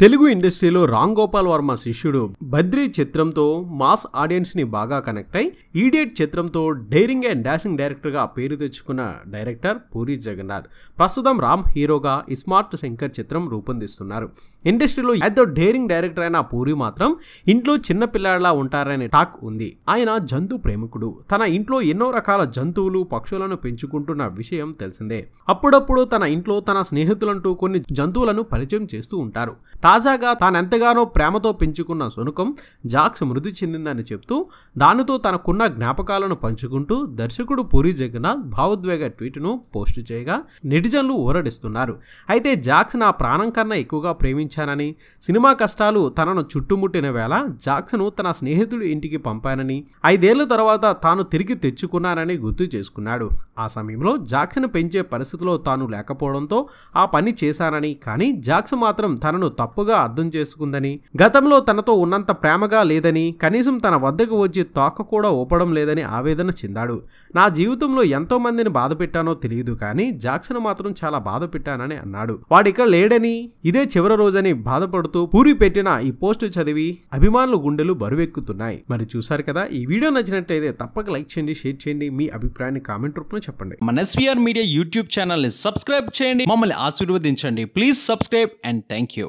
తెలుగు ఇండస్ట్రీలో రామ్ గోపాల్ వర్మ శిష్యుడు బద్రీ చిత్రంతో మాస్ ఆడియన్స్ని బాగా కనెక్ట్ అయి ఈడియట్ చిత్రంతో డైరింగ్ అండ్ డాషింగ్ డైరెక్టర్గా పేరు తెచ్చుకున్న డైరెక్టర్ పూరి జగన్నాథ్. ప్రస్తుతం రామ్ హీరోగా ఇస్మార్ట్ శంకర్ చిత్రం రూపొందిస్తున్నారు. ఇండస్ట్రీలో ఎంతో డైరింగ్ డైరెక్టర్ అయిన పూరి మాత్రం ఇంట్లో చిన్న పిల్లాడిలా ఉంటారనే టాక్ ఉంది. ఆయన జంతు ప్రేమికుడు. తన ఇంట్లో ఎన్నో రకాల జంతువులు పక్షులను పెంచుకుంటున్న విషయం తెలిసిందే. అప్పుడప్పుడు తన ఇంట్లో తన స్నేహితులంటూ కొన్ని జంతువులను పరిచయం చేస్తూ ఉంటారు. తాజాగా తానెంతగానో ప్రేమతో పెంచుకున్న శునకం జాక్స్ మృతి చెందిందని చెప్తూ దానితో తనకున్న జ్ఞాపకాలను పంచుకుంటూ దర్శకుడు పూరి జగన్నాథ్ భావోద్వేగ ట్వీట్ను పోస్టు చేయగా నెటిజన్లు ఊరడిస్తున్నారు. అయితే జాక్స్ నా ప్రాణం కన్నా ఎక్కువగా ప్రేమించానని సినిమా కష్టాలు తనను చుట్టుముట్టిన వేళ జాక్స్ను తన స్నేహితుడి ఇంటికి పంపానని ఐదేళ్ళ తర్వాత తాను తిరిగి తెచ్చుకున్నానని గుర్తు చేసుకున్నాడు. ఆ సమయంలో జాక్స్ను పెంచే పరిస్థితిలో తాను లేకపోవడంతో ఆ పని చేశానని కానీ జాక్స్ మాత్రం తనను తప్పుగా అర్థం చేసుకుందని గతంలో తనతో ఉన్నంత ప్రేమగా లేదని కనీసం తన వద్దకు వచ్చి తోక కూడా ఊపడం లేదని ఆవేదన చెందాడు. నా జీవితంలో ఎంతో మందిని బాధ పెట్టానో తెలియదు కానీ జాక్సన్ మాత్రం చాలా బాధ పెట్టానని అన్నాడు. వాడిక లేడని ఇదే చివరి రోజని బాధపడుతూ పూరి పెట్టిన ఈ పోస్ట్ చదివి అభిమానుల గుండెలు బరువెక్కుతున్నాయి. మరి చూసారు కదా ఈ వీడియో నచ్చినట్లయితే తప్పక లైక్ చేయండి షేర్ చేయండి మీ అభిప్రాయాన్ని కామెంట్ రూపంలో చెప్పండి. మన ఎస్వీఆర్ మీడియా యూట్యూబ్ ఛానల్ని సబ్స్క్రైబ్ చేయండి మమ్మల్ని ఆశీర్వదించండి. Please subscribe and thank you